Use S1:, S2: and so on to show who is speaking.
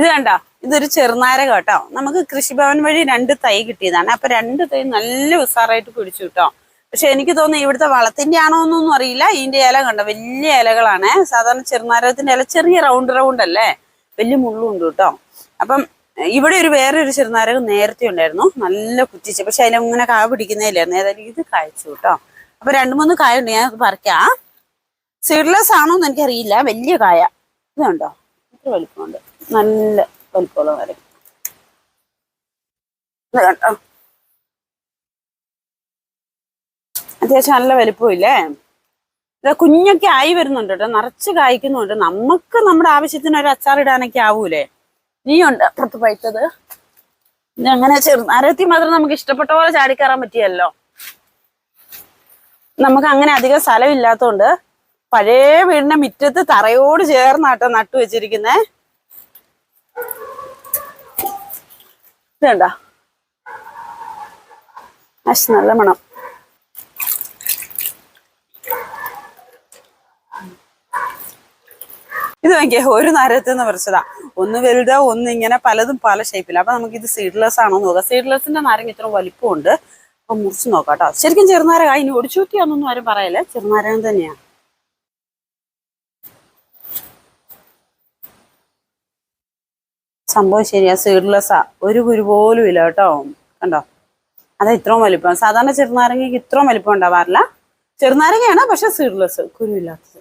S1: ഇത് കണ്ട ഇതൊരു ചെറുനാരക കേട്ടോ. നമുക്ക് കൃഷിഭവൻ വഴി രണ്ട് തൈ കിട്ടിയതാണ്. അപ്പൊ രണ്ട് തൈ നല്ല ഉസാറായിട്ട് പിടിച്ചു കേട്ടോ പക്ഷെ എനിക്ക് തോന്നുന്നു ഇവിടുത്തെ വളത്തിന്റെ ആണോ എന്നൊന്നും അറിയില്ല. ഇതിന്റെ ഇല കണ്ട വലിയ ഇലകളാണ്. സാധാരണ ചെറുനാരകത്തിന്റെ ഇല ചെറിയ റൗണ്ട് റൗണ്ട് അല്ലേ? വലിയ മുള്ളും ഉണ്ട് കേട്ടോ അപ്പം ഇവിടെ ഒരു വേറെ ഒരു ചെറുനാരകം നേരത്തെ ഉണ്ടായിരുന്നു. നല്ല കുറ്റിച്ച്. പക്ഷെ അതിലങ്ങനെ കായ പിടിക്കുന്നതിലായിരുന്നു ഏതായാലും ഇത് കായച്ചു കേട്ടോ അപ്പൊ രണ്ടു മൂന്ന് കായ ഉണ്ട്. ഞാൻ പറിക്കാം. സീഡ്ലെസ് ആണോ എന്ന് എനിക്കറിയില്ല. വലിയ കായ. ഇതുണ്ടോ ഇത്ര വലിപ്പമുണ്ട്. നല്ല വലിപ്പമുള്ള കണ്ടോ അത്യാവശ്യം നല്ല വലിപ്പമില്ലേ ഇത് കുഞ്ഞൊക്കെ ആയി വരുന്നുണ്ട് കേട്ടോ. നിറച്ച് കായ്ക്കുന്നുണ്ട്. നമുക്ക് നമ്മുടെ ആവശ്യത്തിന് ഒരു അച്ചാർ ഇടാനൊക്കെ ആവൂലേ? നീയുണ്ട് അപ്പുറത്ത് പഴുത്തത്? അങ്ങനെ ചെറുനാരത്തി മാത്രം നമുക്ക് ഇഷ്ടപ്പെട്ട പോലെ ചാടിക്കയറാൻ പറ്റിയല്ലോ. നമുക്ക് അങ്ങനെ അധികം സ്ഥലം ഇല്ലാത്തതുകൊണ്ട് പഴയ വീടിന്റെ മുറ്റത്ത് തറയോട് ചേർന്നാട്ടോ നട്ടു വെച്ചിരിക്കുന്നേ. ഇതുണ്ടോ അശ് നല്ല മണം ഇത് നോക്കിയേ ഒരു നരത്തിൽ നിന്ന് പറിച്ചതാ. ഒന്ന് വലുതാ ഒന്ന് ഇങ്ങനെ പലതും പല ഷേപ്പില്ല അപ്പൊ നമുക്ക് ഇത് സീഡ്ലെസ് ആണോ നോക്കാം. സീഡ്ലെസിന്റെ നാരങ്ങ ഇത്ര വലിപ്പമുണ്ട്. അപ്പൊ മുറിച്ച് നോക്കാം കേട്ടോ. ശരിക്കും ചെറുനാരക അതിന് ഒടിച്ചൂറ്റിയാന്നൊന്നും ആരും പറയല്ലേ? ചെറുനാരകം തന്നെയാ. സംഭവം ശരിയാ. സീഡ്ലെസ്സാ ഒരു കുരു പോലും ഇല്ല കേട്ടോ. കണ്ടോ? അതാ ഇത്രയും വലിപ്പം. സാധാരണ ചെറുനാരങ്ങയ്ക്ക് ഇത്രയും വലിപ്പം ഉണ്ടാവാറില്ല. ചെറുനാരങ്ങയാണ് പക്ഷെ സീഡ്ലെസ് കുരു ഇല്ലാത്തത്.